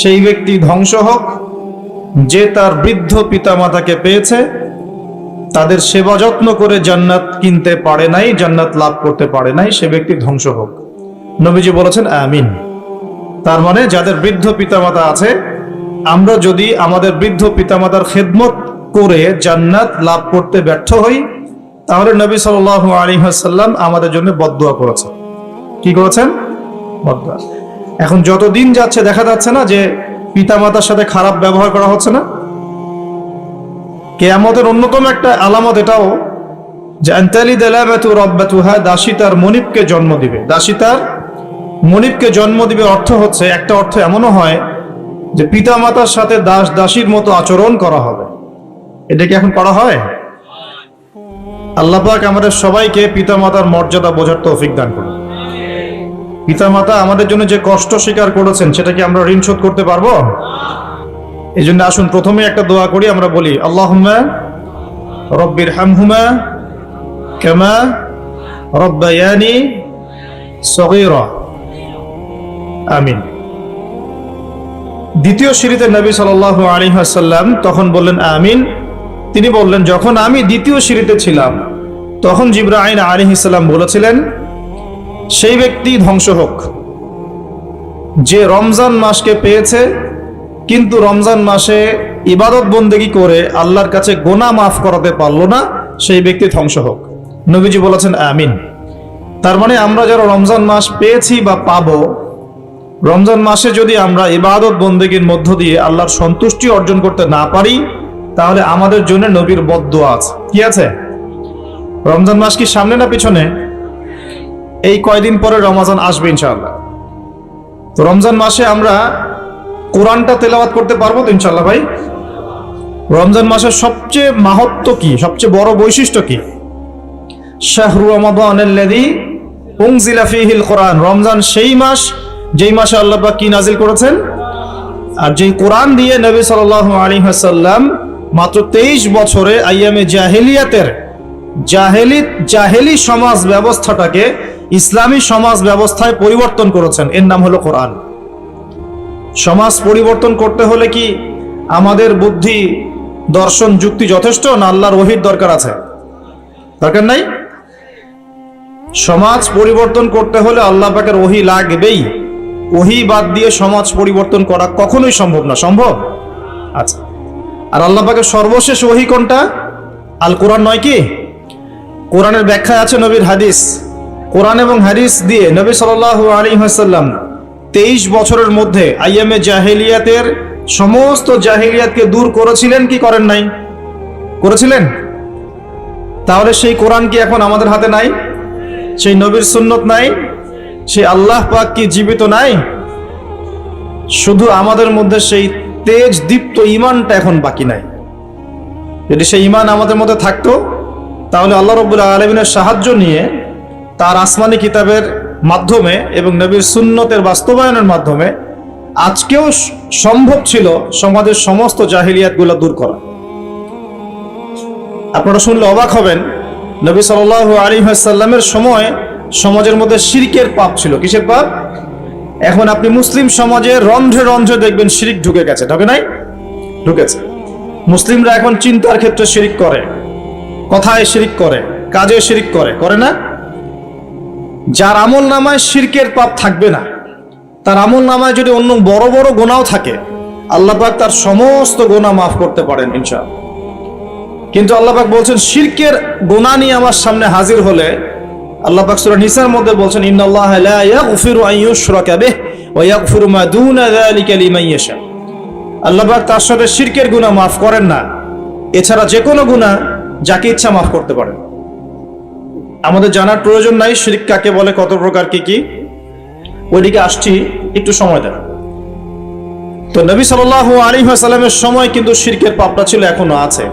সেই ব্যক্তি ধ্বংস হোক, যে তার বৃদ্ধ পিতামাতাকে পেয়েছে, তাদের সেবা যত্ন করে জান্নাত কিনতে পারে নাই, জান্নাত লাভ করতে পারে নাই, সে ব্যক্তি ধ্বংস হোক। নবীজি বলেছেন, আমিন। তার মানে যাদের বৃদ্ধ পিতামাতা আছে, আমরা যদি আমাদের বৃদ্ধ পিতামাতার খেদমত করে জান্নাত লাভ করতে ব্যর্থ হই, তাহলে নবী সাল আলী হাসাল্লাম আমাদের জন্য বদুয়া করেছেন। কি করেছেন? বদুয়া এখন যত দিন যাচ্ছে, দেখা যাচ্ছে না যে পিতামাতার সাথে খারাপ ব্যবহার করা হচ্ছে না। কেয়ামতের অন্যতম একটা আলামত এটাও যে আন্তালি দেলাবাতু রব্বাতুহা দাসী তার মনিবকে জন্ম দিবে। দাসী তার মনিবকে জন্ম দিবে অর্থ হচ্ছে, একটা অর্থ এমনও হয় যে পিতামাতার সাথে দাস, দাসীর মতো আচরণ করা হবে। এটা কি এখন করা হয়? আল্লাহ পাক আমাদের সবাইকে পিতামাতার মর্যাদা বোঝার তৌফিক দান করুন। পিতামাতা আমাদের জন্য যে কষ্ট স্বীকার করেছেন, সেটা কি আমরা ঋণ শোধ করতে পারব? এই জন্য আসুন, প্রথমে একটা দোয়া করি, আমরা বলি, আল্লাহুম্মা রব্বির হামহুমা কামা রব্বায়ানি সগীরা। আমিন। দ্বিতীয় সিঁড়িতে নবী সাল্লাল্লাহু আলাইহি ওয়াসাল্লাম তখন বললেন, আমিন। তিনি বললেন, যখন আমি দ্বিতীয় সিঁড়িতে ছিলাম, তখন জিব্রাইল আলাইহিস সালাম বলেছিলেন সেই ব্যক্তি ধ্বংস হোক। যে রমজান মাসকে পেয়েছে, কিন্তু রমজান মাসে ইবাদত বন্দেগি করে আল্লাহর কাছে গোনা মাফ করাতে পারল না, সেই ব্যক্তি ধ্বংস হোক। নবীজি বলেছেন, আমিন। তার মানে আমরা যারা রমজান মাস পেয়েছি বা পাবো, রমজান মাসে যদি আমরা ইবাদত বন্দেগীর মধ্য দিয়ে আল্লাহর সন্তুষ্টি অর্জন করতে না পারি, তাহলে আমাদের জন্য নবীর বদ্ধ আছে। কি আছে? রমজান মাস কি সামনে না পিছনে? এই কয়দিন পরে রমজান আসবে ইনশাআল্লাহ। তো রমজান মাসে আমরা কোরআনটা তেলাওয়াত করতে পারব তো ইনশাল্লাহ ভাই? রমজান মাসের সবচেয়ে মাহাত্ম কি? সবচেয়ে বড় বৈশিষ্ট্য কি? শাহরু রমাদানাল্লাযী উনজিলা ফীহিল কোরআন। রমজান সেই মাস, যেই মাসে আল্লাহ পাক কি নাজিল করেছেন? আর যেই কোরআন দিয়ে নবী সাল্লাল্লাহু আলাইহি ওয়াসাল্লাম মাত্র 23 বছরে আইয়ামে জাহেলিয়াতের জাহেলি জাহেলি সমাজ ব্যবস্থাটাকে ইসলামী সমাজ ব্যবস্থায় পরিবর্তন করেছেন। এর নাম হলো কোরআন। সমাজ পরিবর্তন করতে হলে কি আমাদের বুদ্ধি, দর্শন, যুক্তি যথেষ্ট না আল্লাহর ওহির দরকার আছে? দরকার নাই? সমাজ পরিবর্তন করতে হলে আল্লাহ পাকের ওহি লাগবেই। ওহি বাদ দিয়ে সমাজ পরিবর্তন করা কখনোই সম্ভব না। সম্ভব? আচ্ছা। আর আল্লাহ পাকের সর্বশেষ ওহি কোনটা? আল কোরআন নয় কি? কোরআনের ব্যাখ্যায় আছে নবীর হাদিস। কোরআন এবং হাদিস দিয়ে নবী সাল আলী হাসাল্লাম তেইশ বছরের মধ্যে আইএমএ জাহেলিয়াতের সমস্ত জাহেলিয়াতকে দূর করেছিলেন কি করেন নাই? করেছিলেন? তাহলে সেই কোরআন কি এখন আমাদের হাতে নাই? সেই নবীর সুন্নত নাই? সেই আল্লাহ পাক কি জীবিত নাই? শুধু আমাদের মধ্যে সেই তেজ দীপ্ত ইমানটা এখন বাকি নাই। যদি সেই ইমান আমাদের মধ্যে থাকতো, তাহলে আল্লাহ রবুল্লাহ আলমিনের সাহায্য নিয়ে তার আসমানি কিতাবের মাধ্যমে এবং নবীর সুন্নতের বাস্তবায়নের মাধ্যমে আজকেও সম্ভব ছিল সমাজের সমস্ত জাহিলিয়াতগুলো দূর করা। আপনারা শুনলে অবাক হবেন, নবী সাল আলী সাল্লামের সময় সমাজের মধ্যে শিরিকের পাপ ছিল। কিসের পাপ? এখন আপনি মুসলিম সমাজে রন্ধ্রে রন্ধ্রে দেখবেন শিরিক ঢুকে গেছে। ঢুকে নাই? ঢুকেছে। মুসলিমরা এখন চিন্তার ক্ষেত্রে শিরিক করে। কথায় শিরিক করে, কাজে শিরিক করে। করে না? যার আমল নামায় শিরকের পাপ থাকবে না। তার আমল নামায় যদি অন্য বড় বড় গোনাও থাকে, আল্লাহ পাক তার সমস্ত গোনা মাফ করতে পারেন ইনশাল কিন্তু আল্লাহ পাক বলছেন, শিরকের গোনা নিয়ে আমার সামনে হাজির হলে, আল্লাহ পাক সূরা নিসার মধ্যে বলছেন, ইন্নাল্লাহ লা ইয়াগফিরু আন ইউশরাকা বিহি ওয়া ইয়াগফিরু মা দুনা যালিকা লিমান ইয়াশা। আল্লাহ পাক তার সাথে শিরকের গুনাহ মাফ করেন না। এছাড়া যে কোনো গুনাহ যাকে ইচ্ছা মাফ করতে পারেন। আমাদের জানার প্রয়োজন নাই, শিরিক কাকে বলে, কত প্রকার, কি কি? ওইদিকে আসছি, একটু সময় দেন। তো নবী সাল আলী সাল্লামের সময় কিন্তু শিরকের পাপটা ছিল, এখনও আছে।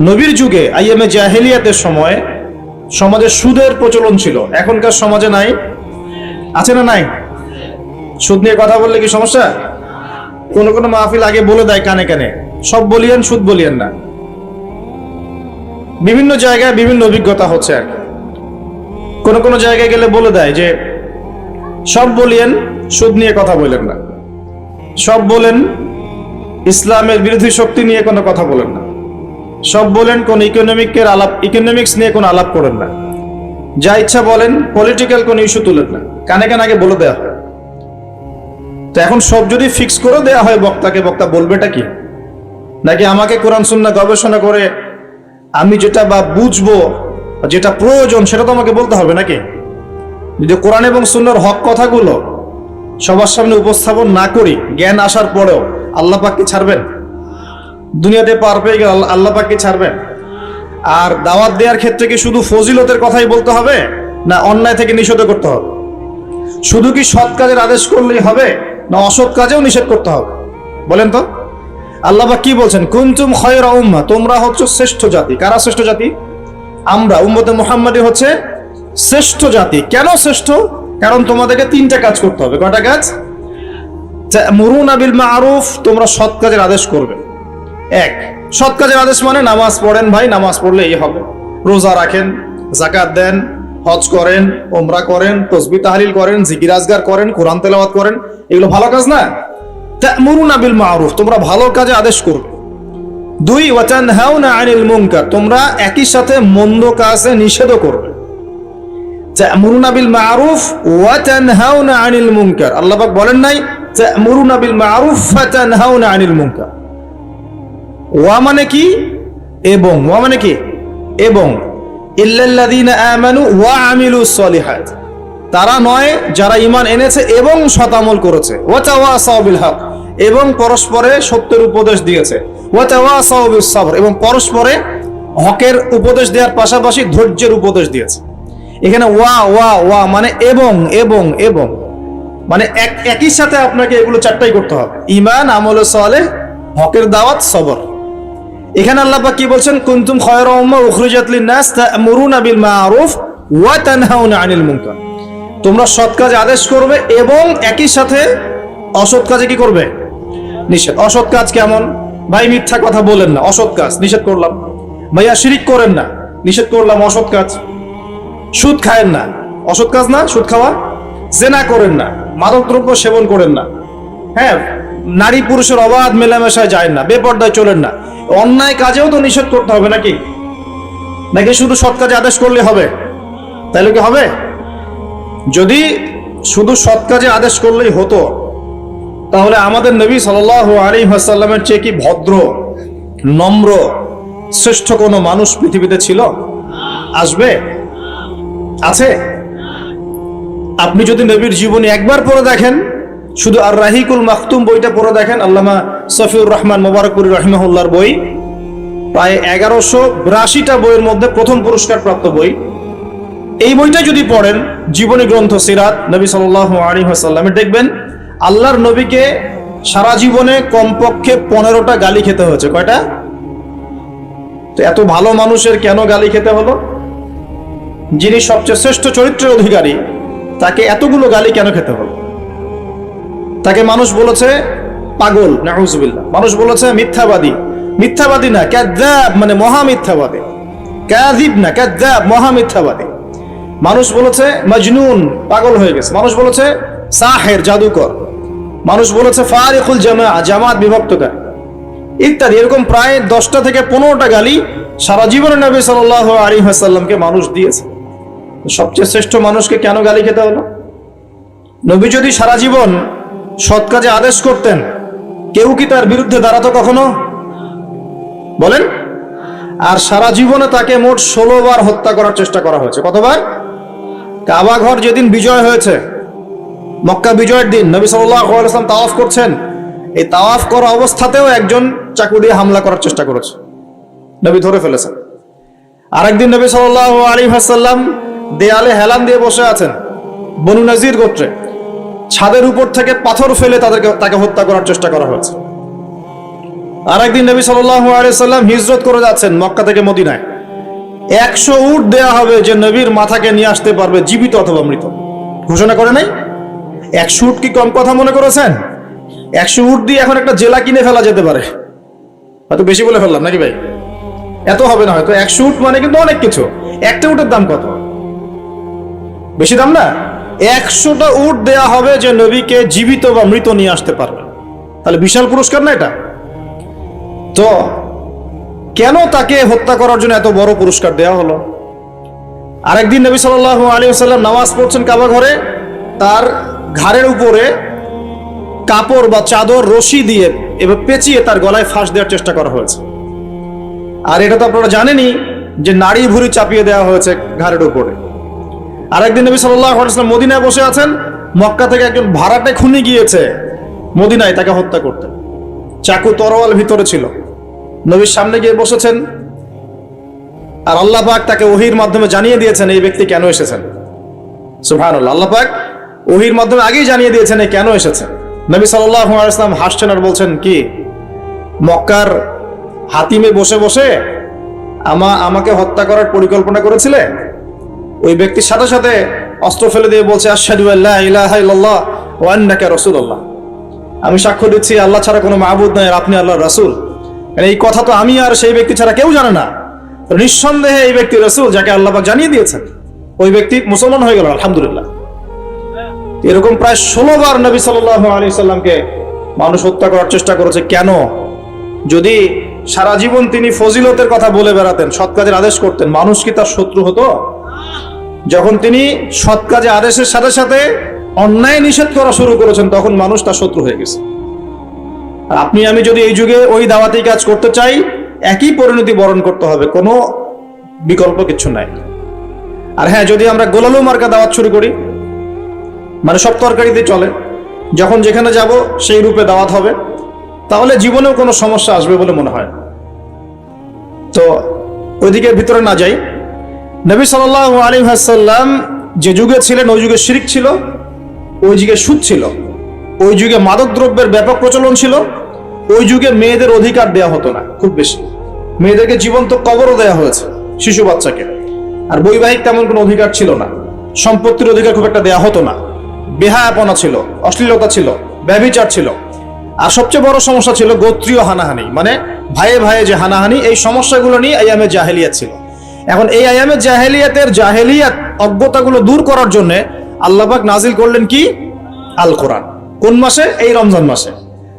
নবীর যুগে আইএমএ জাহেলিয়াতের সময়, সমাজে সুদের প্রচলন ছিল। এখনকার সমাজে নাই? আছে না নাই? সুদ নিয়ে কথা বললে কি সমস্যা? কোন কোন মাহফিল আগে বলে দেয় কানে কানে। সব বলিয়েন, সুদ বলিয়েন না। বিভিন্ন জায়গায় বিভিন্ন অভিজ্ঞতা হচ্ছে আর কি। কোন কোন জায়গায় গেলে বলে দেয় যে, সব বলিয়েন, সুদ নিয়ে কথা বলেন না। সব বলেন, ইসলামের বিরোধী শক্তি নিয়ে কোনো কথা বলেন না। সব বলেন, কোন ইকোনমিকের আলাপ ইকোনমিক্স নিয়ে কোনো আলাপ করেন না। যা ইচ্ছা বলেন পলিটিক্যাল কোনো ইস্যু তুলেন না। কানে কানে আগে বলে দেওয়া হয়। তো এখন সব যদি ফিক্স করে দেওয়া হয় বক্তাকে, বক্তা বলবেটা কি? নাকি আমাকে কোরআন সুন্না গবেষণা করে আমি যেটা বা বুঝব যেটা প্রয়োজন সেটা তো আমাকে বলতে হবে নাকি? যদি কোরআন এবং সুন্নার হক কথাগুলো সবার সামনে উপস্থাপন না করি, জ্ঞান আসার পরেও আল্লাহ পাককে ছাড়বেন? দুনিয়াতে পার পেয়ে গেলে আল্লাহ- পাককে ছাড়বেন? আর দাওয়াত দেওয়ার ক্ষেত্রে কি শুধু ফজিলতের কথাই বলতে হবে, না অন্যায় থেকে নিষেধ করতে হবে? শুধু কি সৎ কাজের আদেশ করলেই হবে, না অসৎ কাজেও নিষেধ করতে হবে? বলেন তো। আল্লাহ কি বলছেন? কুনতুম খয়রা উম্মা, তোমরা হচ্ছে শ্রেষ্ঠ জাতি। কারা শ্রেষ্ঠ জাতি? আমরা, উম্মতে মুহাম্মাদি হচ্ছে শ্রেষ্ঠ জাতি। কেন শ্রেষ্ঠ? কারণ তোমাদেরকে তিনটা কাজ করতে হবে। কটা কাজ? মুরুন আবিল মারুফ, তোমরা সৎ কাজের আদেশ করবে। এক, সৎ কাজের আদেশ মানে নামাজ পড়েন ভাই, নামাজ পড়লে এই হবে। রোজা রাখেন জাকাত দেন, হজ করেন ওমরা করেন, তসবি তাহলিল করেন, জিকির আজগার করেন, কোরআন তেলাওয়াত করেন। এগুলো ভালো কাজ না? মুরুন আবিল মারুফ, তোমরা ভালো কাজে আদেশ করবে। দুই ওয়াচান হাউনা আনিল মুনকার, তোমরা একই সাথে মন্দ কাজে নিষেধও করবে। আনিল ওয়া মানে কি? এবং। ওয়া মানে কি? এবং। আমানু তারা নয়, যারা ইমান এনেছে এবং শতামল করেছে। ওয়া এবং পরস্পরে সত্যের উপদেশ দিয়েছে। এবং পরস্পরে হকের উপদেশ দেওয়ার পাশাপাশি ধৈর্যের উপদেশ দিয়েছে। এখানে ওয়া ওয়া ওয়া মানে এবং এবং এবং। মানে এক, একই সাথে আপনাকে এগুলো চারটাই করতে হবে। ইমান আমল সালে হকের দাওয়াত, সবর। এখানে আল্লাহ কি বলছেন? কুনতুম খায়রা লিন-নাস তা'মুরুনা বিল মারুফ ওয়া তানহাউনা আনিল মুনকার। তোমরা সৎ কাজে আদেশ করবে এবং একই সাথে অসৎ কাজে কি করবে? নিষেধ। অসৎ কাজ কেমন? ভাই, মিথ্যা কথা বলেন না। অসৎ কাজ, নিষেধ করলাম। ভাইয়া, শিরিক করেন না। নিষেধ করলাম, অসৎ কাজ। সুদ খায়েন না। অসৎ কাজ না? সুদ খাওয়া? জেনা করেন না। মাদক দ্রব্য সেবন করেন না। হ্যাঁ নারী পুরুষের অবাধ মেলামেশায় যায় না। বেপর্দায় চলেন না। অন্যায় কাজেও তো নিষেধ করতে হবে নাকি? নাকি শুধু সৎ কাজে আদেশ করলে হবে? তাইলে কি হবে? যদি শুধু সৎ কাজে আদেশ করলেই হতো তাহলে আমাদের নবী সাল আলী হাসাল্লামের চেয়ে কি ভদ্র, নম্র, শ্রেষ্ঠ কোনো মানুষ পৃথিবীতে ছিল? আসবে? আছে? আপনি যদি নবীর জীবনী একবার পড়ে দেখেন, শুধু আর রাহিকুল মাখতুম বইটা পড়ে দেখেন, আল্লামা সফিউর রহমান মোবারকুর রহিমাহুল্লার বই, প্রায় এগারোশো বিরাশিটা বইয়ের মধ্যে প্রথম পুরস্কার প্রাপ্ত বই। এই বইটা যদি পড়েন, জীবনী গ্রন্থ সিরাত, নবী সাল আলী হাসাল্লামে দেখবেন আল্লাহর নবীকে সারা জীবনে কমপক্ষে পনেরোটা গালি খেতে হয়েছে। কয়টা? তো এত ভালো মানুষের কেন গালি খেতে হলো? যিনি সবচেয়ে শ্রেষ্ঠ চরিত্রের অধিকারী, তাকে এতগুলো গালি কেন খেতে হলো? তাকে মানুষ বলেছে পাগল নাহুজবিল্লাহ মানুষ বলেছে মিথ্যাবাদী। মিথ্যাবাদী না ক্যাদ্দাব মানে মহা মিথ্যাবাদী ক্যাদিব না ক্যাদ্দাব মহা মিথ্যাবাদী মানুষ বলেছে মজনুন, পাগল হয়ে গেছে। মানুষ বলেছে সাহের, জাদুকর। মানুষ বলেছে, ফারিকুল জামা জামাত বিভক্তকার ইত্যাদি, এরকম প্রায় দশটা থেকে পনেরোটা গালি সারা জীবনে নবী সাল আলী হাসাল্লামকে মানুষ দিয়েছে। সবচেয়ে শ্রেষ্ঠ মানুষকে কেন গালি খেতে হলো? নবী যদি সারা জীবন সৎ কাজে আদেশ করতেন, কেউ কি তার বিরুদ্ধে দাঁড়াতো কখনো? বলেন। আর সারা জীবনে তাকে মোট ষোলো বার হত্যা করার চেষ্টা করা হয়েছে। কতবার? কাবা ঘর যেদিন বিজয় হয়েছে মক্কা বিজয়ের দিন নবী সাল্লাম তাওয়াফ করছেন। এই তাওয়াফ করা অবস্থাতেও একজন চাকু দিয়ে হামলা করার চেষ্টা করেছে। নবী ধরে ফেলেছেন। আরেকদিন নবী সাল আলী হাসাল্লাম দেয়ালে হেলান দিয়ে বসে আছেন বনু নাজির গোত্রে। ছাদের উপর থেকে পাথর ফেলে তাদেরকে, তাকে হত্যা করার চেষ্টা করা হয়েছে। আরেকদিন নবী সাল্লাহ আলিয়াল্লাম হিজরত করে যাচ্ছেন মক্কা থেকে মদিনায়। একশো উট দেয়া হবে যে নবীর মাথাকে নিয়ে আসতে পারবে জীবিত অথবা মৃত। ঘোষণা করে নাই? একশো উট কি কম কথা মনে করেছেন? একশো উট দিয়ে এখন একটা জেলা কিনে ফেলা যেতে পারে। হয়তো বেশি বলে ফেললাম, নাকি ভাই? এত হবে না, হয়তো একশো উট মানে কিন্তু অনেক কিছু। একটা উটের দাম কত? বেশি দাম না? একশোটা উট দেয়া হবে যে নবীকে জীবিত বা মৃত নিয়ে আসতে পারবে। তাহলে বিশাল পুরস্কার না এটা? তো কেন তাকে হত্যা করার জন্য এত বড় পুরস্কার দেওয়া হলো? আরেকদিন নবী সাল্লাহ আলী সাল্লাম নামাজ পড়ছেন কাবা ঘরে, তার ঘাড়ের উপরে কাপড় বা চাদর, রশি দিয়ে এবার পেঁচিয়ে তার গলায় ফাঁস দেওয়ার চেষ্টা করা হয়েছে। আর এটা তো আপনারা জানেনই যে নারী ভুড়ি চাপিয়ে দেওয়া হয়েছে ঘাড়ের উপরে। আরেকদিন নবী সাল্লাহ মদিনায় বসে আছেন, মক্কা থেকে একজন ভাড়াটে খুনি গিয়েছে মদিনায় তাকে হত্যা করতে। চাকু তরোয়াল ভিতরে ছিল। নবীর সামনে গিয়ে বসেছেন। আর আল্লাহ পাক তাকে ওহির মাধ্যমে জানিয়ে দিয়েছেন, এই ব্যক্তি কেন এসেছেন? সুহান আল্লাহ পাক ওহির মাধ্যমে আগেই জানিয়ে দিয়েছেন কেন এসেছেন নবী সাল্লাহ ইসলাম হাসছেন আর বলছেন, কি? মক্কার হাতিমে বসে বসে আমা, আমাকে হত্যা করার পরিকল্পনা করেছিলে? ওই ব্যক্তির সাথে সাথে অস্ত্র ফেলে দিয়ে বলছে আল্লাহ রাসূলুল্লাহ। আমি সাক্ষ্য দিচ্ছি, আল্লাহ ছাড়া কোনো মাহবুদ নাই আর আপনি আল্লাহর রাসূল। মানে এই কথা তো আমি আর সেই ব্যক্তি ছাড়া কেউ জানে না। নিঃসন্দেহে এই ব্যক্তি রসুল যাকে আল্লাহ জানিয়ে দিয়েছেন। ওই ব্যক্তি মুসলমান হয়ে গেল, আলহামদুলিল্লাহ। এরকম প্রায় ষোলো বার নবী সাল্লাহ আলী সাল্লামকে মানুষ হত্যা করার চেষ্টা করেছে। কেন? যদি সারা জীবন তিনি ফজিলতের কথা বলে বেড়াতেন, সৎ কাজের আদেশ করতেন, মানুষ কি তার শত্রু হতো? যখন তিনি সৎ কাজে আদেশের সাথে সাথে অন্যায় নিষেধ করা শুরু করেছেন, তখন মানুষ তার শত্রু হয়ে গেছে। আর আপনি, আমি যদি এই যুগে ওই দাওয়াতি কাজ করতে চাই, একই পরিণতি বরণ করতে হবে, কোনো বিকল্প কিছু নাই। আর হ্যাঁ যদি আমরা গোলালু মার্কা দাওয়াত শুরু করি মানে সব তরকারিতে চলে। যখন যেখানে যাব, সেই রূপে দাওয়াত হবে। তাহলে জীবনেও কোনো সমস্যা আসবে বলে মনে হয়। তো ওইদিকে ভিতরে না যাই। নবী সাল আলী হাসাল্লাম যে যুগে ছিলেন, ওই যুগে শিরিক ছিল, ওই যুগে সুদ ছিল, ওই যুগে মাদক দ্রব্যের ব্যাপক প্রচলন ছিল, ওই যুগে মেয়েদের অধিকার দেয়া হতো না, খুব বেশি। মেয়েদেরকে জীবন্ত কবরও দেয়া হয়েছে, শিশু বাচ্চাকে। আর বৈবাহিক তেমন কোনো অধিকার ছিল না। সম্পত্তির অধিকার খুব একটা দেয়া হতো না। বেহায়াপনা ছিল, অশ্লীলতা ছিল ব্যবিচার ছিল। আর সবচেয়ে বড় সমস্যা ছিল গোত্রীয় হানাহানি মানে ভাইয়ে ভাইয়ে যে হানাহানি, এই সমস্যাগুলো নিয়ে আয়ামে জাহেলিয়াত ছিল। এখন এই আয়ামে জাহেলিয়াতের জাহেলিয়াত অজ্ঞতাগুলো দূর করার জন্য আল্লাপাক নাজিল করলেন কি? আল কোরআন কোন মাসে? এই রমজান মাসে।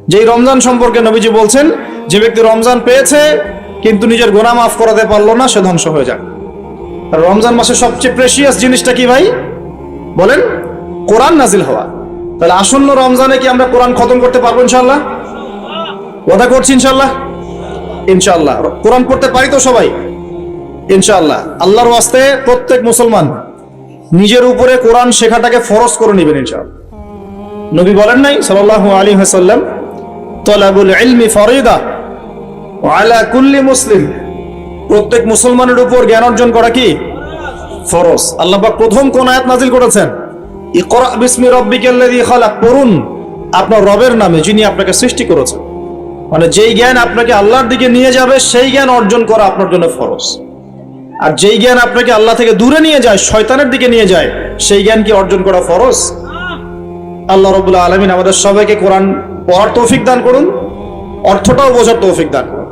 যেই রমজান সম্পর্কে নবীজি বলছেন, যে ব্যক্তি রমজান পেয়েছে, কিন্তু নিজের গোনা মাফ করাতে পারল না, সে ধ্বংস হয়ে যাক। রমজান মাসে সবচেয়ে প্রেশিয়াস জিনিসটা কি ভাই? বলেন কোরআন নাজিল হওয়া। তাহলে আসন্ন রমজানে কি আমরা কোরআন খতম করতে পারব ইনশাল্লাহ কথা করছি ইনশাল্লাহ ইনশাল্লাহ কোরআন পড়তে পারি তো সবাই? ইনশাআল্লাহ। আল্লাহর ওয়াস্তে প্রত্যেক মুসলমান নিজের উপরে কোরআন শেখাটাকে ফরজ করে নেবেন ইনশাআল্লাহ। নবী বলেন নাই, সাল্লাল্লাহু আলাইহি ওয়াসাল্লাম, তলাবুল ইলমি ফরিদা আলা কুল্লি মুসলিম। প্রত্যেক মুসলমানের উপর জ্ঞান অর্জন করা কি? ফরজ। আল্লাহ পাক প্রথম কোন আয়াত নাজিল করেছেন? ইকরা বিসমি রাব্বিকাল্লাযী খালাক, পড়ুন। আপনার রবের নামে যিনি আপনাকে সৃষ্টি করেছেন। মানে যেই জ্ঞান আপনাকে আল্লাহর দিকে নিয়ে যাবে, সেই জ্ঞান অর্জন করা আপনার জন্য ফরজ। আর যেই জ্ঞান আপনাকে আল্লাহ থেকে দূরে নিয়ে যায়, শয়তানের দিকে নিয়ে যায়, সেই জ্ঞান কি অর্জন করা ফরজ? আল্লাহ রবুল্লাহ আলমিন আমাদের সবাইকে কোরআন পড়ার তৌফিক দান করুন, অর্থটাও বোঝার তৌফিক দান করুন।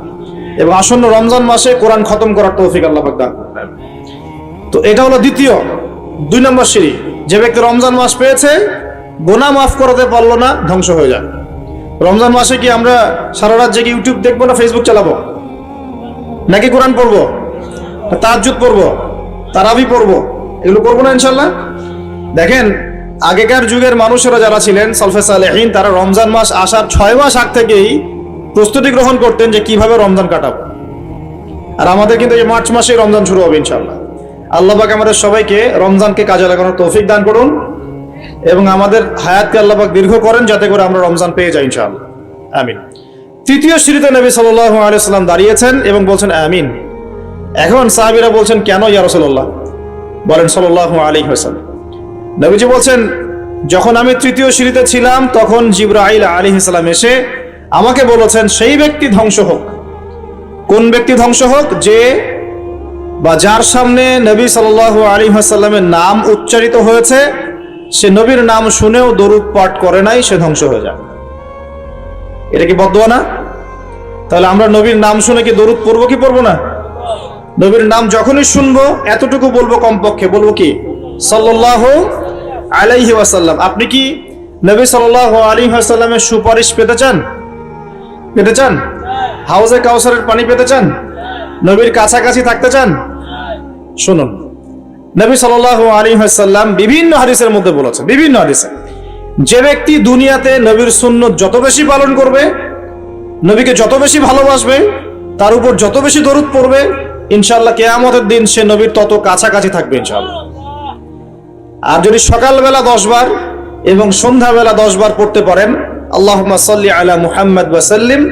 এবং আসন্ন রমজান মাসে কোরআন খতম করার তৌফিক আল্লাহ দান তো এটা হলো দ্বিতীয়, দুই নম্বর সিঁড়ি। যে ব্যক্তি রমজান মাস পেয়েছে, গোনা মাফ করাতে পারল না, ধ্বংস হয়ে যায়। রমজান মাসে কি আমরা সারা রাত জেগে ইউটিউব দেখব না ফেসবুক চালাবো? নাকি কোরআন পড়ব? তাহাজুদ পড়ব? তারাবি পড়ব? এগুলো করব না ইনশাল্লাহ দেখেন, আগেকার যুগের মানুষেরা যারা ছিলেন, সলফে সালেহীন, তারা রমজান মাস আসার ছয় মাস আগ থেকেই প্রস্তুতি গ্রহণ করতেন যে কীভাবে রমজান কাটাবো। আর আমাদের কিন্তু এই মার্চ মাসে রমজান শুরু হবে ইনশাল্লাহ আল্লাহ পাক আমাদের সবাইকে রমজানকে কাজে লাগানোর তৌফিক দান করুন এবং আমাদের হায়াতকে আল্লাহ পাক দীর্ঘ করেন যাতে করে আমরা রমজান পেয়ে যাই ইনশাআল্লাহ। আমিন। তৃতীয় সিঁড়িতে নবী সাল্লাল্লাহু আলাইহি সাল্লাম দাঁড়িয়েছেন এবং বলছেন, আমিন। এখন সাহাবীরা বলছেন, কেন ইয়া রাসূলুল্লাহ? বলেন, সাল্লাল্লাহু আলাইহি ওয়াসাল্লাম। নবীজি বলছেন, যখন আমি তৃতীয় সিঁড়িতে ছিলাম, তখন জিব্রাইল আলাইহিস সালাম এসে আমাকে বলেছেন, সেই ব্যক্তি ধ্বংস হোক। কোন ব্যক্তি ধ্বংস হোক, যে বা যার সামনে নবী সাল্লাল্লাহু আলাইহি ওয়াসাল্লামের নাম উচ্চারিত হয়েছে, সে নবীর নাম শুনেও দরুদ পাঠ করে নাই, সে ধ্বংস হয়ে যায়। এটা কি বদোয়া না? তাহলে আমরা নবীর নাম শুনে কি দরুদ পড়ব কি পড়ব না? নবীর নাম যখনই শুনব, এতটুকু বলব কমপক্ষে। বলব কি? সাল্লাল্লাহু আলাইহি ওয়াসাল্লাম। আপনি কি নবী সাল্লাল্লাহু আলাইহি ওয়াসাল্লামের সুপারিশ পেতে চান? পেতে চান? হাউজে কাউসারের পানি পেতে চান? নবীর কাছাকাছি থাকতে চান? শুনুন। নবী সাল আলী সাল্লাম বিভিন্ন হাদিসের মধ্যে বলেছেন, বিভিন্ন হাদিসে। যে ব্যক্তি দুনিয়াতে নবীর সুন্নত যত বেশি পালন করবে, নবীকে যত বেশি ভালোবাসবে, তার উপর যত বেশি দরুদ পড়বে ইনশাল্লাহ কেয়ামতের দিন সে নবীর তত কাছাকাছি থাকবে ইনশাল্লাহ আর যদি সকালবেলা দশ বার এবং সন্ধ্যাবেলা দশ বার পড়তে পারেন আল্লাহ সাল্লি আলা মুহাম্মদ ওয়াসাল্লিম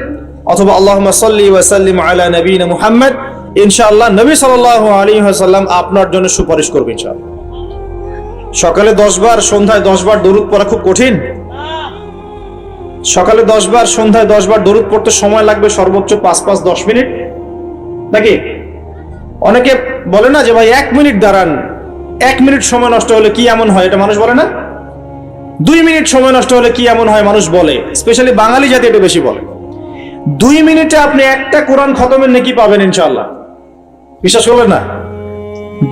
অথবা আল্লাহ সাল্লি ওয়াসাল্লিম আলা নবীন মুহাম্মদ ইনশাআল্লাহ নবী সাল্লাহ আলী সাল্লাম আপনার জন্য সুপারিশ করবে ইনশাআল্লাহ। সকালে দশ বার সন্ধ্যায় দশ বার দরুদ পড়া খুব কঠিন। সকালে দশ বার সন্ধ্যায় দশ বার দরুদ পড়তে সময় লাগবে সর্বোচ্চ পাঁচ পাঁচ দশ মিনিট। নাকি? অনেকে বলে না যে, ভাই, এক মিনিট দাঁড়ান। এক মিনিট সময় নষ্ট হলে কি এমন হয়? এটা মানুষ বলে না। দুই মিনিট সময় নষ্ট হলে কি এমন হয় মানুষ বলে। স্পেশালি বাঙালি জাতি এটা বেশি বলে। দুই মিনিটে আপনি একটা কোরআন খতমের নাকি পাবেন ইনশাআল্লাহ। বিশ্বাস করলেন না?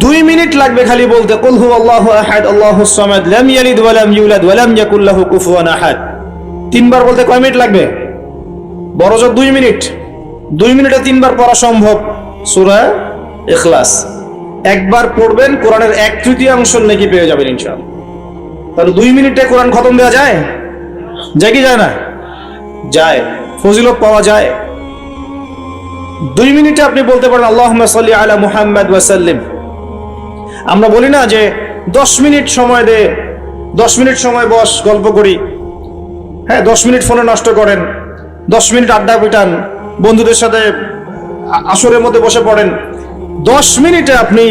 দুই মিনিট লাগবে খালি বলতে, কুল হু আল্লাহু আহাদ আল্লাহুস সামাদ, লাম ইয়ালিদ ওয়া লাম ইউলাদ ওয়া লাম ইয়াকুল লাহু কুফুয়ান আহাদ। তিনবার বলতে কয় মিনিট লাগবে? বড় দুই মিনিট। দুই মিনিটে তিনবার পড়া সম্ভব। সূরা ইখলাস। একবার পড়বেন, কোরআনের এক তৃতীয়াংশ নাকি পেয়ে যাবেন ইনশাআল্লাহ। তাহলে দুই মিনিটে কোরআন খতম দেওয়া যায়? যায় কি যায় না? যায়। ফজিলত পাওয়া যায়। দুই মিনিটে আপনি বলতে পারেন আল্লাহ সাল্লি আলা মুহাম্মদ ওয়াসাল্লিম আমরা বলি না যে, দশ মিনিট সময় দে, দশ মিনিট সময় বস, গল্প করি। হ্যাঁ দশ মিনিট ফোনে নষ্ট করেন, দশ মিনিট আড্ডা পিটান, বন্ধুদের সাথে আসরের মধ্যে বসে পড়েন। দশ মিনিটে আপনি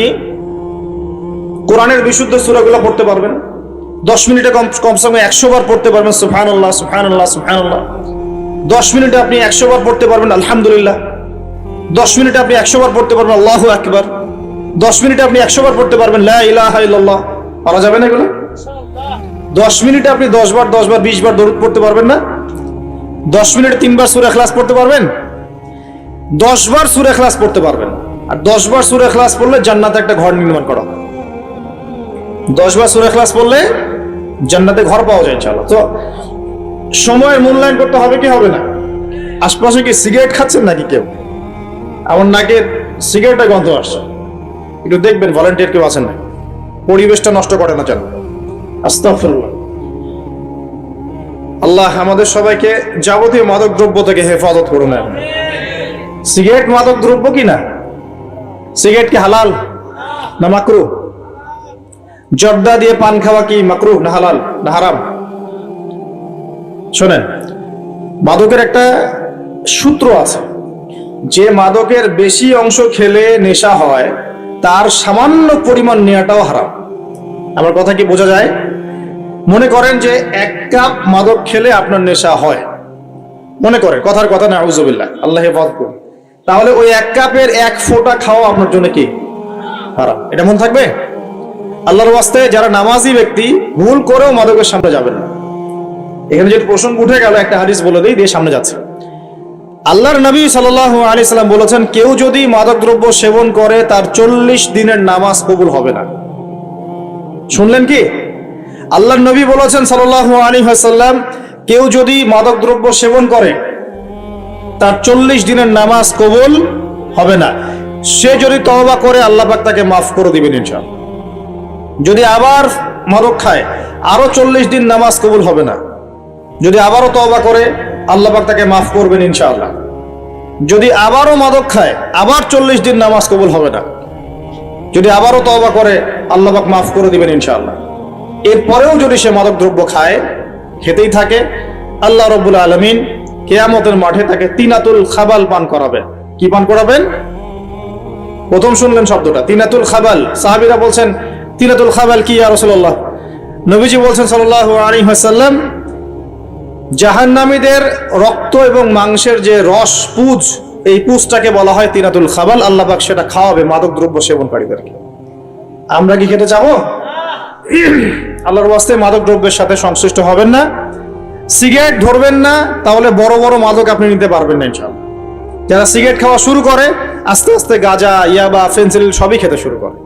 কোরআনের বিশুদ্ধ সুরাগুলো পড়তে পারবেন। দশ মিনিটে কম কমসে কম একশো বার পড়তে পারবেন সুফহান আল্লাহ সুফহান আল্লাহ সুফহান আল্লাহ দশ মিনিটে আপনি একশো বার পড়তে পারবেন, আলহামদুলিল্লাহ। দশ মিনিটে আপনি একশো বার পড়তে পারবেন, আল্লাহ একবার দশ মিনিটে আপনি একশো বার পড়তে পারবেন, লা ইলাহা ইল্লাল্লাহ। পারা যাবে না এগুলো? দশ মিনিটে আপনি দশ বার দশ বার, বিশ বার দরুদ পড়তে পারবেন না? দশ মিনিটে তিনবার সুরে খ্লাস পড়তে পারবেন? দশ বার সুরে খ্লাস পড়তে পারবেন। আর দশ বার সুরে খ্লাস পড়লে জান্নাতে একটা ঘর নির্মাণ করা দশ বার সুরে খ্লাস পড়লে জান্নাতে ঘর পাওয়া যায় ইনশাআল্লাহ। তো সময় মূল্যায়ন করতে হবে কি হবে না? আশপাশে কি সিগারেট খাচ্ছেন নাকি কেউ? আমার নাকে সিগারেটের গন্ধ আসছে। একটু দেখবেন ভলেন্টিয়ার কেউ আছেন না। পরিবেশটা নষ্ট করে না যেন। আল্লাহ আমাদের সবাইকে যাবতীয় মাদক দ্রব্য থেকে হেফাজত করুন। সিগারেট মাদক দ্রব্য কি না? সিগারেট কি হালাল না মাকরু? জর্দা দিয়ে পান খাওয়া কি মাকরু না হালাল না হারাম? শোনেন, মাদকের একটা সূত্র আছে। যে মাদকের বেশি অংশ খেলে নেশা হয়, তার সামান্য পরিমাণ নেওয়াটাও হারাম। আমার কথা কি বোঝা যায়? মনে করেন যে এক কাপ মাদক খেলে আপনার নেশা হয়। মনে করেন, কথার কথা না, উজবিল্লাহ। আল্লাহ করুন। তাহলে ওই এক কাপের এক ফোঁটা খাওয়া আপনার জন্য কি? হারাম। এটা মনে থাকবে? আল্লাহর ওয়াস্তে যারা নামাজি ব্যক্তি, ভুল করেও মাদকের সামনে যাবেন না। এখানে যদি প্রসঙ্গ উঠে গেল, একটা হাদিস বলে দিই, দিয়ে সামনে যাচ্ছে। আল্লাহর নবী সাল্লাহ আলি সাল্লাম বলেছেন, কেউ যদি মাদক দ্রব্য সেবন করে, তার চল্লিশ দিনের নামাজ কবুল হবে না। শুনলেন কি? আল্লাহর নবী বলেছেন সাল্লাহ আলী হাসাল্লাম কেউ যদি মাদক দ্রব্য সেবন করে, তার চল্লিশ দিনের নামাজ কবুল হবে না। সে যদি তওবা করে, আল্লাহ তাকে মাফ করে দিবেন ইনশাআল্লাহ। যদি আবার মাদক খায়, আরও চল্লিশ দিন নামাজ কবুল হবে না। যদি আবারও তওবা করে আল্লাহ পাক তাকে মাফ করবেন ইনশাআল্লাহ। যদি আবারও মাদক খায়, আবার চল্লিশ দিন নামাজ কবুল হবে না। যদি আবারও তওবা করে, আল্লাহ পাক মাফ করে দিবেন ইনশাআল্লাহ। এরপরেও যদি সে মাদক দ্রব্য খায়, খেতেই থাকে, আল্লাহ রব্বুল আলমিন কেয়ামতের মাঠে তাকে তিনাতুল খাবাল পান করাবেন। কি পান করাবেন? প্রথম শুনলেন শব্দটা, তিনাতুল খাবাল। সাহাবিরা বলছেন, তিনাতুল খাবাল কি আর রাসূলুল্লাহ? নবীজি বলছেন সাল্লাল্লাহু আলাইহি ওয়াসাল্লাম জাহান্নামীদের রক্ত এবং মাংসের যে রস, পুজ, এই পুজটাকে বলা হয় তিনাতুল খাবাল। আল্লাহ পাক সেটা খাওয়াবে মাদক দ্রব্য সেবনকারীদেরকে। আমরা কি খেতে যাব আল্লাহর ওয়াস্তে মাদক দ্রব্যের সাথে সংশ্লিষ্ট হবেন না। সিগারেট ধরবেন না, তাহলে বড় বড় মাদক আপনি নিতে পারবেন না ইনশাআল্লাহ। যারা সিগারেট খাওয়া শুরু করে, আস্তে আস্তে গাঁজা, ইয়াবা ফেন্সিল সবই খেতে শুরু করে।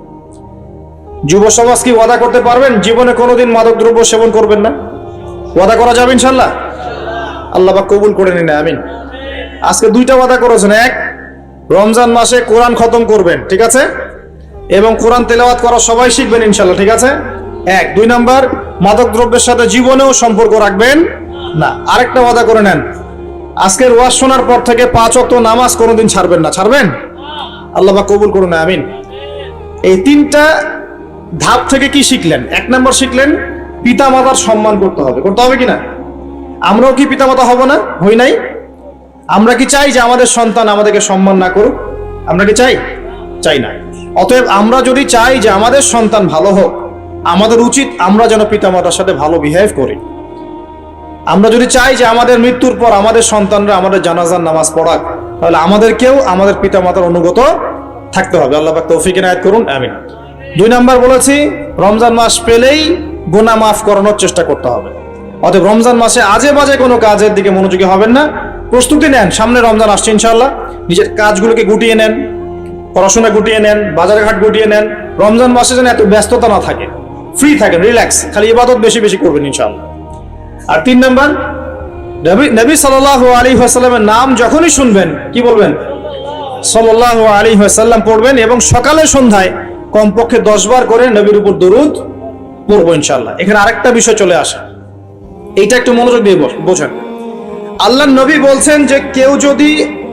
যুব সমাজ কি ওয়াদা করতে পারবেন? জীবনে কোনোদিন মাদক দ্রব্য সেবন করবেন না। ওয়াদা করা যাবে ইনশাল্লাহ আল্লাহ বা কবুল করে নিন আমিন। আজকে দুইটা ওয়াদা করেছেন। এক, রমজান মাসে কোরআন খতম করবেন, ঠিক আছে? এবং কোরআন তেলাওয়াত করা সবাই শিখবেন, ইনশাল্লাহ, ঠিক আছে? এক, দুই নাম্বার মাদক দ্রব্যের সাথে জীবনেও সম্পর্ক রাখবেন না। আরেকটা ওয়াদা করে নেন। আজকের ওয়াজ শোনার পর থেকে পাঁচ অক্ট নামাজ কোনোদিন ছাড়বেন না। ছাড়বেন? আল্লাহ বা কবুল করুন, আমিন। এই তিনটা ধাপ থেকে কি শিখলেন? এক নম্বর শিখলেন পিতা মাতার সম্মান করতে হবে। করতে হবে কি না? আমরাও কি পিতা মাতা হব না? হই নাই? আমরা কি চাই যে আমাদের সন্তান আমাদেরকে সম্মান না করুক? আমরা কি চাই? চাই না। অতএব আমরা যদি চাই যে আমাদের সন্তান ভালো হোক, আমাদের উচিত আমরা যেন পিতামাতার সাথে ভালো বিহেভ করি। আমরা যদি চাই যে আমাদের মৃত্যুর পর আমাদের সন্তানরা আমাদের জানাজার নামাজ পড়াক, তাহলে আমাদেরকেও আমাদের পিতামাতার অনুগত থাকতে হবে। আল্লাহ তৌফিক এনায়েত করুন, আমিন। দুই নাম্বার বলেছি, রমজান মাস পেলেই গুনাহ মাফ করানোর চেষ্টা করতে হবে। অতএব রমজান মাসে আজে বাজে কোনো কাজের দিকে মনোযোগী হবেন না। প্রস্তুতি নেন, সামনে রমজান আসছে ইনশাল্লাহ নিজের কাজগুলোকে গুটিয়ে নেন, পড়াশোনা গুটিয়ে নেন, বাজারঘাট গুটিয়ে নেন। রমজান মাসে যেন এত ব্যস্ততা না থাকে ফ্রি থাকেন রিল্যাক্স খালি ইবাদত বেশি বেশি করবেন ইনশাল্লাহ আর তিন নম্বর, নবী নবী সাল্লাহ আলী আসাল্লামের নাম যখনই শুনবেন, কি বলবেন? সাল্লাহ আলী আসাল্লাম পড়বেন এবং সকালে সন্ধ্যায় কমপক্ষে দশ বার করে নবীর উপর দরুদ পড়ব ইনশাল্লাহ এখানে আরেকটা বিষয় চলে আসে। এইটা একটু মনোযোগ দিয়ে বোঝেন। আল্লাহ নবী বলছেন যে কেউ যদি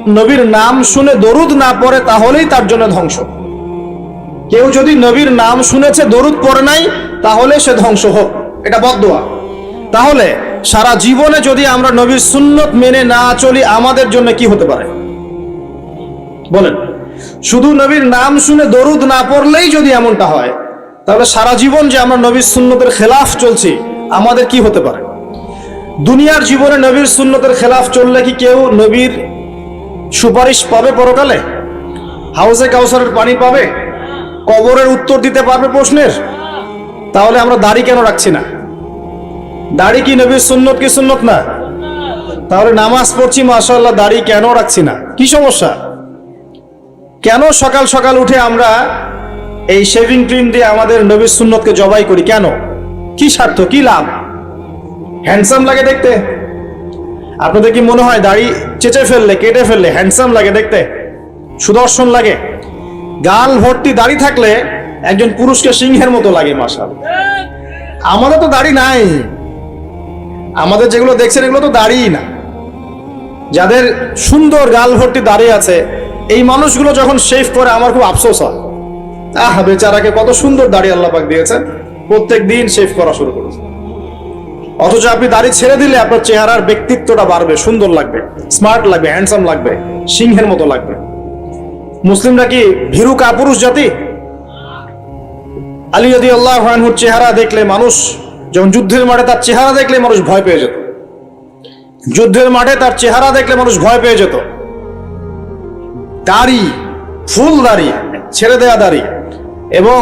নবীর নাম শুনে দরুদ না পড়ে, তাহলেই তার জন্য ধ্বংস। কেউ যদি নবীর নাম শুনেছে, দরুদ পড়ে নাই, তাহলে সে ধ্বংস হোক। এটা বদদোয়া তাহলে সারা জীবনে যদি আমরা নবীর সুন্নত মেনে না চলি, আমাদের জন্য কি হতে পারে? বলেন। শুধু নবীর নাম শুনে দরুদ না পড়লেই যদি এমনটা হয়, তাহলে সারা জীবন যে আমরা নবীর সুন্নতের খেলাফ চলছি, আমাদের কি হতে পারে? দুনিয়ার জীবনে নবীর সুন্নতের খেলাফ চললে কি কেউ নবীর সুপারিশ পাবে পরকালে? হাউসে কাউসারের পানি পাবে? কবরের উত্তর দিতে পারবে প্রশ্নের? তাহলে আমরা দাড়ি কেন রাখছি না? দাড়ি কি নবীর সুন্নত কি সুন্নত না? তাহলে নামাজ পড়ছি, মাশাআল্লাহ, দাড়ি কেন রাখছি না? কি সমস্যা? কেন সকাল সকাল উঠে আমরা এই শেভিং ক্রিম দিয়ে আমাদের নবীর সুন্নতকে জবাই করি? কেন? কি স্বার্থ, কি লাভ? হ্যান্ডসাম লাগে দেখতে। আপনাদের কি মনে হয় দাড়ি চেচে ফেললে, কেটে ফেললে হ্যান্ডসাম লাগে দেখতে? সুদর্শন লাগে। গাল ভর্তি দাড়ি থাকলে একজন পুরুষকে সিংহের মতো লাগে মাসাল আমাদের তো দাড়ি নাই। আমাদের যেগুলো দেখছেন এগুলো তো দাড়িই না। যাদের সুন্দর গাল ভর্তি দাড়ি আছে, এই মানুষগুলো যখন শেভ করে, আমার খুব আফসোস হয়। আহ, বেচারাকে কত সুন্দর দাড়ি আল্লাহ পাক দিয়েছেন। প্রত্যেক দিন শেভ করা শুরু করেছে। অথচ আপনি দাড়ি ছেড়ে দিলে আপনার চেহারার ব্যক্তিত্বটা বাড়বে, সুন্দর লাগবে স্মার্ট লাগবে হ্যান্ডসাম লাগবে, সিংহের মতো লাগবে। মুসলিমরা কি ভীরু কাপুরুষ জাতি? আলী যদি আল্লাহ আনহুর চেহারা দেখলে মানুষ, যখন যুদ্ধের মাঠে তার চেহারা দেখলে মানুষ ভয় পেয়ে যেত। যুদ্ধের মাঠে তার চেহারা দেখলে মানুষ ভয় পেয়ে যেত। দাড়ি, ফুল দাড়ি, ছেড়ে দেয়া দাড়ি। এবং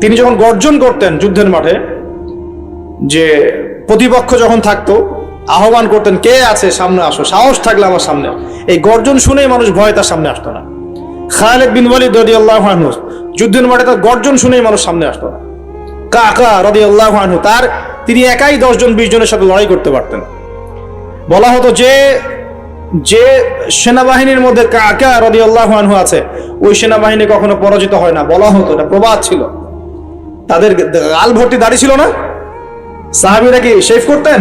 তিনি যখন গর্জন করতেন যুদ্ধের মাঠে যে প্রতিপক্ষ যখন থাকতো, আহ্বান করতেন, কে আছে সামনে আসো, সাহস থাকলে আমার সামনে এই গর্জন শুনেই মানুষ ভয় তার সামনে আসতো না। খালেদ বিন ওয়ালিদ রাদিয়াল্লাহু আনহু, যুদ্ধের মাঠে তার গর্জন শুনেই মানুষ সামনে আসতো না। কাকা রাদিয়াল্লাহু আনহু, তার, তিনি একাই দশজন, বিশ জনের সাথে লড়াই করতে পারতেন। বলা হতো যে যে সেনাবাহিনীর মধ্যে কাকা রাদিয়াল্লাহু আনহু আছে, ওই সেনাবাহিনী কখনো পরাজিত হয় না। বলা হতো, এটা প্রবাদ ছিল। তাদের গাল ভর্তি দাঁড়িয়ে ছিল না? সাহাবিরা কি শেভ করতেন?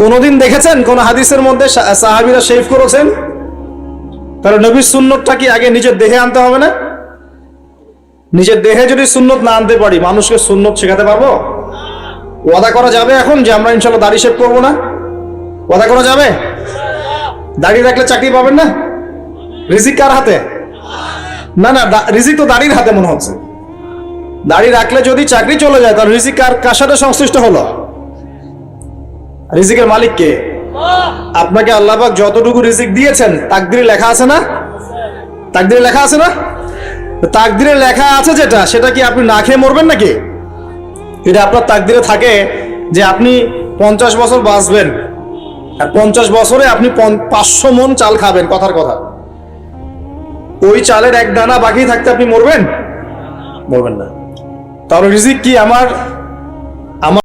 কোনোদিন দেখেছেন? কোন হাদিসের মধ্যে সাহাবিরা শেভ করেছেন? তাহলে নবীর সুন্নতটা কি আগে নিজের দেহে আনতে হবে না? নিজের দেহে যদি সুন্নত না আনতে পারি, মানুষকে সুন্নত শেখাতে পারব? ওয়াদা করা যাবে এখন যে আমরা ইনশাল্লাহ দাড়ি শেভ করব না? ওয়াদা করা যাবে? দাড়ি রাখলে চাকরি পাবেন না? রিজিক কার হাতে? না না রিজিক তো দাড়ির হাতে মনে হচ্ছে। দাড়ি রাখলে যদি চাকরি চলে যায়, তাহলে রিজিক কার কার সাথে সংশ্লিষ্ট হলো? রিজিকের মালিক কে? আপনাকে আল্লাহবাক যতটুকু রিজিক দিয়েছেন, তাকদিরে লেখা আছে না? তাকদিরে লেখা আছে না? তাকদিরে লেখা আছে যেটা, সেটা কি আপনি না খেয়ে মরবেন নাকি? এটা আপনার তাকদিরে থাকে যে আপনি পঞ্চাশ বছর বাঁচবেন, আর পঞ্চাশ বছরে আপনি পাঁচশো মন চাল খাবেন, কথার কথা। ওই চালের এক দানা বাকি থাকতে আপনি মরবেন? মরবেন না। তাহলে রিজিক কি আমার?